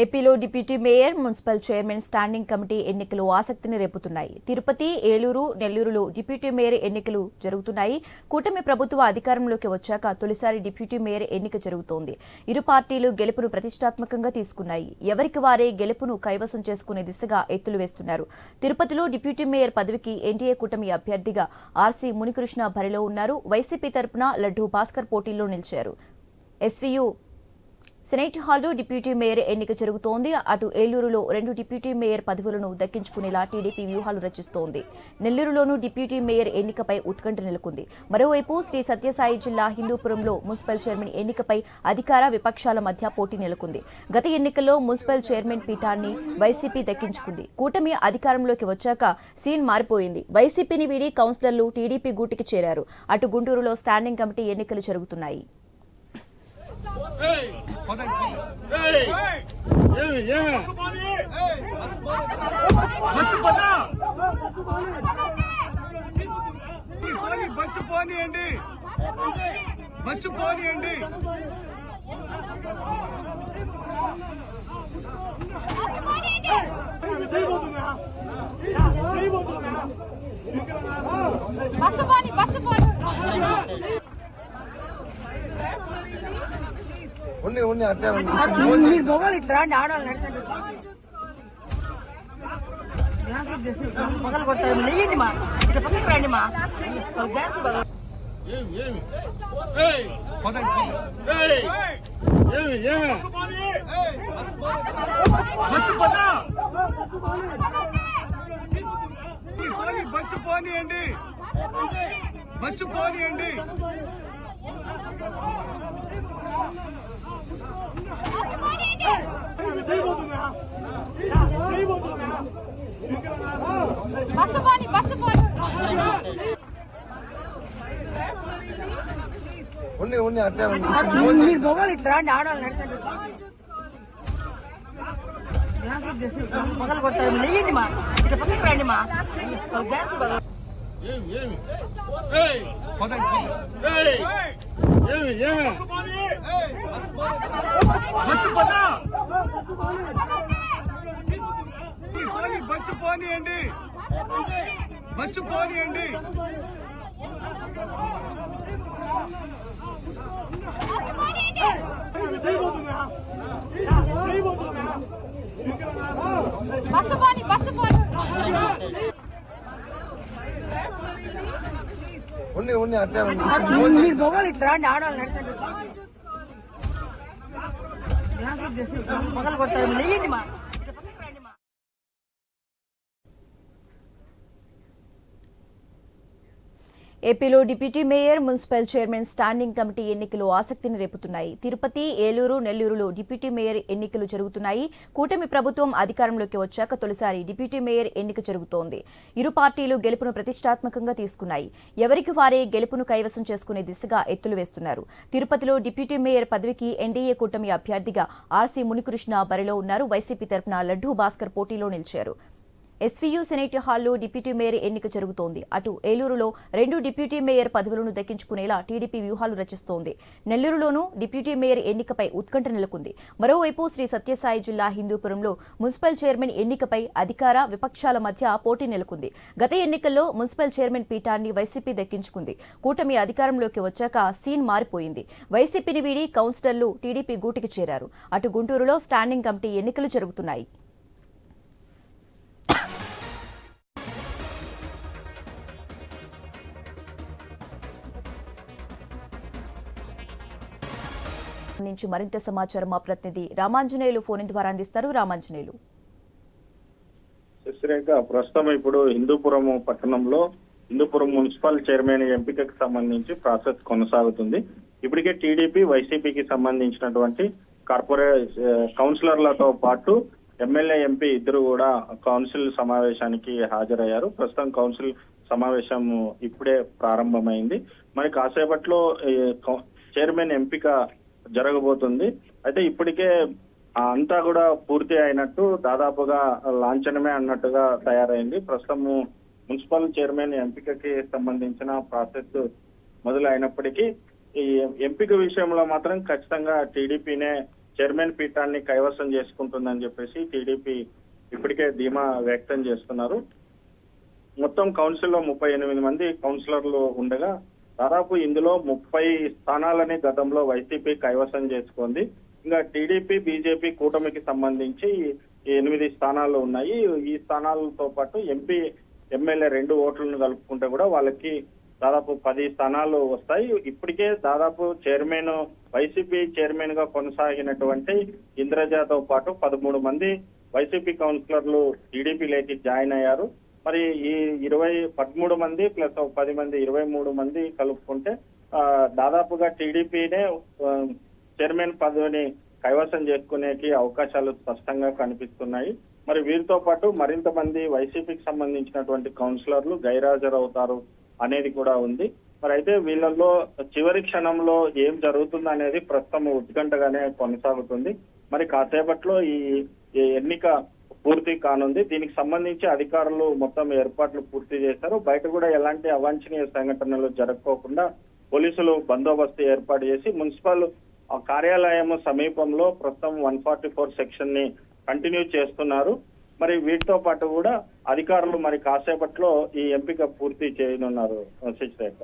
ఏపీలో deputy mayor municipal chairman standing committee ఎన్నికలు ఆసక్తిని రేపుతున్నాయి. తిరుపతి ఏలూరు నెల్లూరులో డిప్యూటీ మేయర్ ఎన్నికలు జరుగుతున్నాయి. కూటమి ప్రభుత్వ అధికారంలోకి వచ్చాక తొలిసారి డిప్యూటీ మేయర్ ఎన్నిక జరుగుతోంది. ఇరు పార్టీలు గెలుపును ప్రతిష్టాత్మకంగా తీసుకున్నాయి. ఎవరికి వారే గెలుపును కైవసం చేసుకునే దిశగా ఎత్తులు వేస్తున్నారు. తిరుపతిలో డిప్యూటీ మేయర్ పదవికి ఎన్డీఏ కూటమి అభ్యర్థిగా ఆర్సీ మునికృష్ణ బరిలో ఉన్నారు. వైసీపీ తరపున లడ్డూ భాస్కర్ పోటీల్లో నిలిచారు. ఎస్వీయు సెనేట్ హాల్లో డిప్యూటీ మేయర్ ఎన్నిక జరుగుతోంది. అటు ఏలూరులో రెండు డిప్యూటీ మేయర్ పదవులను దక్కించుకునేలా టీడీపీ వ్యూహాలు రచిస్తోంది. నెల్లూరులోనూ డిప్యూటీ మేయర్ ఎన్నికపై ఉత్కంఠ నెలకొంది. మరోవైపు శ్రీ సత్యసాయి జిల్లా హిందూపురంలో మున్సిపల్ చైర్మన్ ఎన్నికపై అధికార విపక్షాల మధ్య పోటీ నెలకొంది. గత ఎన్నికల్లో మున్సిపల్ చైర్మన్ పీఠాన్ని వైసీపీ దక్కించుకుంది. కూటమి అధికారంలోకి వచ్చాక సీన్ మారిపోయింది. వైసీపీని వీడి కౌన్సిలర్లు టీడీపీ గూటికి చేరారు. అటు గుంటూరులో స్టాండింగ్ కమిటీ ఎన్నికలు జరుగుతున్నాయి. బస్సు పదా పోనీ బస్సు పోనీయండి బస్సు పోనీయండి బస్సు పోని బస్సు పోని ఉన్ని ఉన్ని అట్టే ఉంది. మీరు మొగలు ఇట్లా రండి ఆడవాళ్ళు నడిచండి మొగలు కొడతారు. లేయండి మా. ఇట్లా పక్కకి రండి మా. గ్యాస్ బస్సు పోనీయండి బస్సు పోనీయండి బస్సు పోని బస్సు పోని ఉన్ని ఉన్ని అట్టే ఉంది మీరు మొగలు ఇట్లా రండి ఆడవాళ్ళు నడిచండి గ్యాస్ బుక్ చేసి మొగలు కొడతారు మీరు లేయండి మా ఇట్లా పక్కకి రండి మా వాళ్ళు గ్యాస్ పగల ఏమి ఏమి ఏయ్ పదండి ఏయ్ ఏమి ఏమి బస్సు పోనీ పోనీయండి బస్సు పోనీయండి బస్సు ఉన్ని ఉన్ని అట్టే ఉంది మీరు మొగలు ఇట్లా రండి ఆడవాళ్ళు నడిచండి గ్యాస్ బుక్ చేసి మొగలు కొడతారు మీరు లేయండి మా ఇట్లా పక్కకి రండి మా ఏపీలో deputy mayor municipal chairman standing committee ఎన్నికలు ఆసక్తిని రేపుతున్నాయి. తిరుపతి ఏలూరు నెల్లూరులో డిప్యూటీ మేయర్ ఎన్నికలు జరుగుతున్నాయి. కూటమి ప్రభుత్వం అధికారంలోకి వచ్చాక తొలిసారి డిప్యూటీ మేయర్ ఎన్నిక జరుగుతోంది. ఇరు పార్టీలు గెలుపును ప్రతిష్టాత్మకంగా తీసుకున్నాయి. ఎవరికి వారే గెలుపును కైవసం చేసుకునే దిశగా ఎత్తులు వేస్తున్నారు. తిరుపతిలో డిప్యూటీ మేయర్ పదవికి ఎన్డీఏ కూటమి అభ్యర్థిగా ఆర్సీ మునికృష్ణ బరిలో ఉన్నారు. వైసీపీ తరపున లడ్డూ భాస్కర్ పోటీలో నిలిచారు. ఎస్వీయూ సెనేట్ హాల్లో డిప్యూటీ మేయర్ ఎన్నిక జరుగుతోంది. అటు ఏలూరులో రెండు డిప్యూటీ మేయర్ పదవులను దక్కించుకునేలా టీడీపీ వ్యూహాలు రచిస్తోంది. నెల్లూరులోనూ డిప్యూటీ మేయర్ ఎన్నికపై ఉత్కంఠ నెలకొంది. మరోవైపు శ్రీ సత్యసాయి జిల్లా హిందూపురంలో మున్సిపల్ చైర్మన్ ఎన్నికపై అధికార విపక్షాల మధ్య పోటీ నెలకొంది. గత ఎన్నికల్లో మున్సిపల్ చైర్మన్ పీఠాన్ని వైసీపీ దక్కించుకుంది. కూటమి అధికారంలోకి వచ్చాక సీన్ మారిపోయింది. వైసీపీని వీడి కౌన్సిలర్లు టీడీపీ గూటికి చేరారు. అటు గుంటూరులో స్టాండింగ్ కమిటీ ఎన్నికలు జరుగుతున్నాయి. నుంచి మరింత సమాచారం మా ప్రతినిధి రామాంజనేయులు ఫోన్ ద్వారా అందిస్తారు. రామాంజనేయులు. శశిరేఖ ప్రస్తుతం ఇప్పుడు హిందూపురం పట్టణంలో హిందూపురం మున్సిపల్ చైర్మన్ ఎంపికకు సంబంధించి ప్రాసెస్ కొనసాగుతుంది. ఇప్పటికే టీడీపీ వైసీపీకి సంబంధించినటువంటి కార్పొరేట్ కౌన్సిలర్లతో పాటు ఎమ్మెల్యే ఎంపీ ఇద్దరు కూడా కౌన్సిల్ సమావేశానికి హాజరయ్యారు. ప్రస్తుతం కౌన్సిల్ సమావేశం ఇప్పుడే ప్రారంభమైంది. మరి కాసేపట్లో చైర్మన్ ఎంపిక జరగబోతుంది. అయితే ఇప్పటికే అంతా కూడా పూర్తి అయినట్టు దాదాపుగా లాంఛనమే అన్నట్టుగా తయారైంది. ప్రస్తుతము మున్సిపల్ చైర్మన్ ఎంపికకి సంబంధించిన ప్రాసెస్ మొదలైనప్పటికీ ఈ ఎంపిక విషయంలో మాత్రం ఖచ్చితంగా టీడీపీనే చైర్మన్ పీఠాన్ని కైవసం చేసుకుంటుందని చెప్పేసి టీడీపీ ఇప్పటికే ధీమా వ్యక్తం చేస్తున్నారు. మొత్తం కౌన్సిల్లో ముప్పై ఎనిమిది మంది కౌన్సిలర్లు ఉండగా దాదాపు ఇందులో ముప్పై స్థానాలని గతంలో వైసీపీ కైవసం చేసుకుంది. ఇంకా టీడీపీ బీజేపీ కూటమికి సంబంధించి ఎనిమిది స్థానాలు ఉన్నాయి. ఈ స్థానాలతో పాటు ఎంపీ ఎమ్మెల్యే రెండు ఓట్లను కలుపుకుంటే కూడా వాళ్ళకి దాదాపు పది స్థానాలు వస్తాయి. ఇప్పటికే దాదాపు చైర్మన్ వైసీపీ చైర్మన్గా కొనసాగినటువంటి ఇంద్రజాతో పాటు పదమూడు మంది వైసీపీ కౌన్సిలర్లు టీడీపీలోకి జాయిన్ అయ్యారు. మరి ఈ ఇరవై పదమూడు మంది ప్లస్ ఒక పది మంది ఇరవై మూడు మంది కలుపుకుంటే దాదాపుగా టీడీపీనే చైర్మన్ పదవిని కైవసం చేసుకునేకి అవకాశాలు స్పష్టంగా కనిపిస్తున్నాయి. మరి వీరితో పాటు మరింత మంది వైసీపీకి సంబంధించినటువంటి కౌన్సిలర్లు గైరాజరవుతారు అనేది కూడా ఉంది. మరి అయితే వీళ్ళల్లో చివరి క్షణంలో ఏం జరుగుతుంది అనేది ప్రస్తుతం ఉత్కంఠగానే కొనసాగుతుంది. మరి కాసేపట్లో ఈ ఎన్నిక పూర్తి కానుంది. దీనికి సంబంధించి అధికారులు మొత్తం ఏర్పాట్లు పూర్తి చేశారు. బయట కూడా ఎలాంటి అవాంఛనీయ సంఘటనలు జరగకోకుండా పోలీసులు బందోబస్తు ఏర్పాటు చేసి మున్సిపల్ కార్యాలయం సమీపంలో ప్రస్తుతం వన్ ఫార్టీ ఫోర్ సెక్షన్ని కంటిన్యూ చేస్తున్నారు. మరి వీటితో పాటు కూడా అధికారులు మరి కాసేపట్లో ఈ ఎంపిక పూర్తి చేయనున్నారు. శశిరేఖ